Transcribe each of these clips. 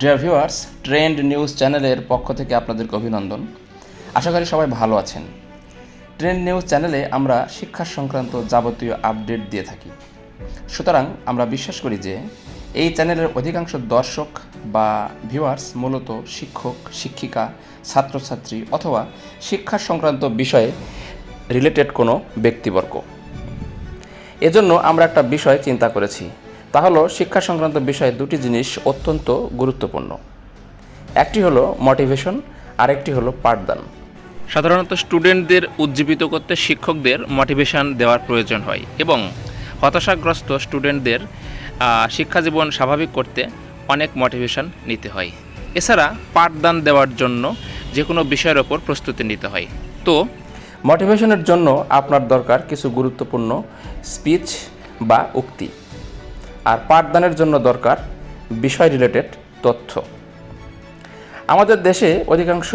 Dear viewers trend news চ্যানেলের পক্ষ থেকে আপনাদেরকে অভিনন্দন। আশা করি সবাই ভালো আছেন। ট্রেন্ড নিউজ চ্যানেলে আমরা শিক্ষা সংক্রান্ত যাবতীয় আপডেট দিয়ে থাকি। সুতরাং আমরা বিশ্বাস করি যে এই চ্যানেলের অধিকাংশ দর্শক বা ভিউয়ার্স মূলত শিক্ষক, শিক্ষিকা, ছাত্রছাত্রী অথবা শিক্ষা সংক্রান্ত বিষয়ে রিলেটেড কোনো ব্যক্তিবর্গ। এজন্য আমরা একটা বিষয় চিন্তা করেছি। তা হলো শিক্ষা সংক্রান্ত বিষয়ে দুটি জিনিস অত্যন্ত গুরুত্বপূর্ণ। একটি হলো মোটিভেশন আরেকটি হলো পাঠদান। সাধারণত স্টুডেন্টদের উজ্জীবিত করতে শিক্ষকদের মোটিভেশন দেওয়ার প্রয়োজন হয় এবং হতাশাগ্রস্ত স্টুডেন্টদের আহ, শিক্ষা জীবন স্বাভাবিক করতে অনেক মোটিভেশন নিতে হয়। এছাড়া পাঠদান দেওয়ার জন্য যে কোনো বিষয়ের ওপর প্রস্তুতি নিতে হয়। তো মোটিভেশনের জন্য আপনার দরকার কিছু গুরুত্বপূর্ণ স্পিচ বা উক্তি। আর পাঠদানের জন্য দরকার বিষয় রিলেটেড তথ্য। আমাদের দেশে অধিকাংশ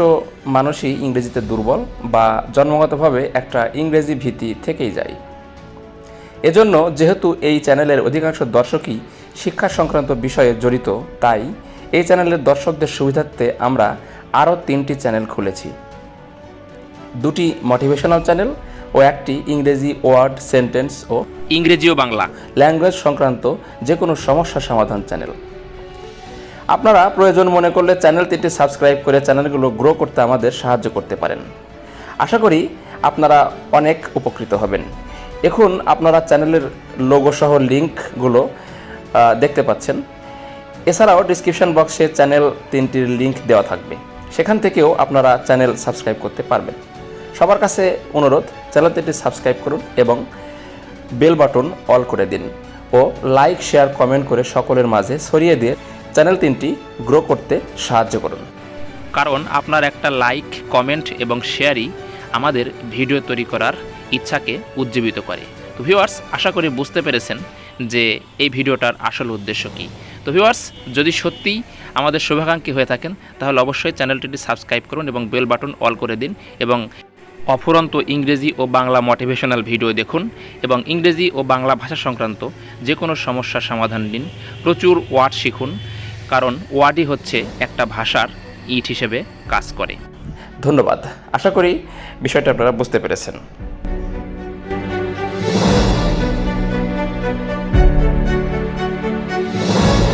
মানুষই ইংরেজিতে দুর্বল বা জন্মগতভাবে একটা ইংরেজি ভীতি থেকেই যায়। এজন্য যেহেতু এই চ্যানেলের অধিকাংশ দর্শকই শিক্ষা সংক্রান্ত বিষয়ে জড়িত, তাই এই চ্যানেলের দর্শকদের সুবিধার্থে আমরা আরও তিনটি চ্যানেল খুলেছি। দুটি মোটিভেশনাল চ্যানেল ও একটি ইংরেজি ওয়ার্ড সেন্টেন্স ও ইংরেজি ও বাংলা। ল্যাঙ্গুয়েজ সংক্রান্ত যে কোনো সমস্যা সমাধান চ্যানেল। আপনারা প্রয়োজন মনে করলে চ্যানেল তিনটি সাবস্ক্রাইব করে চ্যানেলগুলো গ্রো করতে আমাদের সাহায্য করতে পারেন। আশা করি আপনারা অনেক উপকৃত হবেন। এখন আপনারা চ্যানেলের লোগো সহ লিঙ্কগুলো দেখতে পাচ্ছেন। এছাড়াও ডিসক্রিপশন বক্সে চ্যানেল তিনটির লিঙ্ক দেওয়া থাকবে। সেখান থেকেও আপনারা চ্যানেল সাবস্ক্রাইব করতে পারবেন। সবার কাছে অনুরোধ চ্যানেল তিনটি সাবস্ক্রাইব করুন এবং বেল বাটন অল করে দিন ও লাইক, শেয়ার, কমেন্ট করে সকলের মাঝে ছড়িয়ে দিয়ে চ্যানেল তিনটি গ্রো করতে সাহায্য করুন। কারণ আপনার একটা লাইক, কমেন্ট এবং শেয়ারই আমাদের ভিডিও তৈরি করার ইচ্ছাকে উজ্জীবিত করে। তো ভিউয়ার্স, আশা করি বুঝতে পেরেছেন যে এই ভিডিওটার আসল উদ্দেশ্য কী। তো ভিউয়ার্স, যদি সত্যিই আমাদের শুভাকাঙ্ক্ষী হয়ে থাকেন, তাহলে অবশ্যই চ্যানেলটি সাবস্ক্রাইব করুন এবং বেল বাটন অল করে দিন এবং অফুরন্ত ইংরেজি ও বাংলা মোটিভেশনাল ভিডিও দেখুন এবং ইংরেজি ও বাংলা ভাষা সংক্রান্ত যে কোনো সমস্যার সমাধান নিন। প্রচুর ওয়ার্ড শিখুন, কারণ ওয়ার্ডই হচ্ছে একটা ভাষার ইট হিসেবে কাজ করে। ধন্যবাদ। আশা করি বিষয়টা আপনারা বুঝতে পেরেছেন।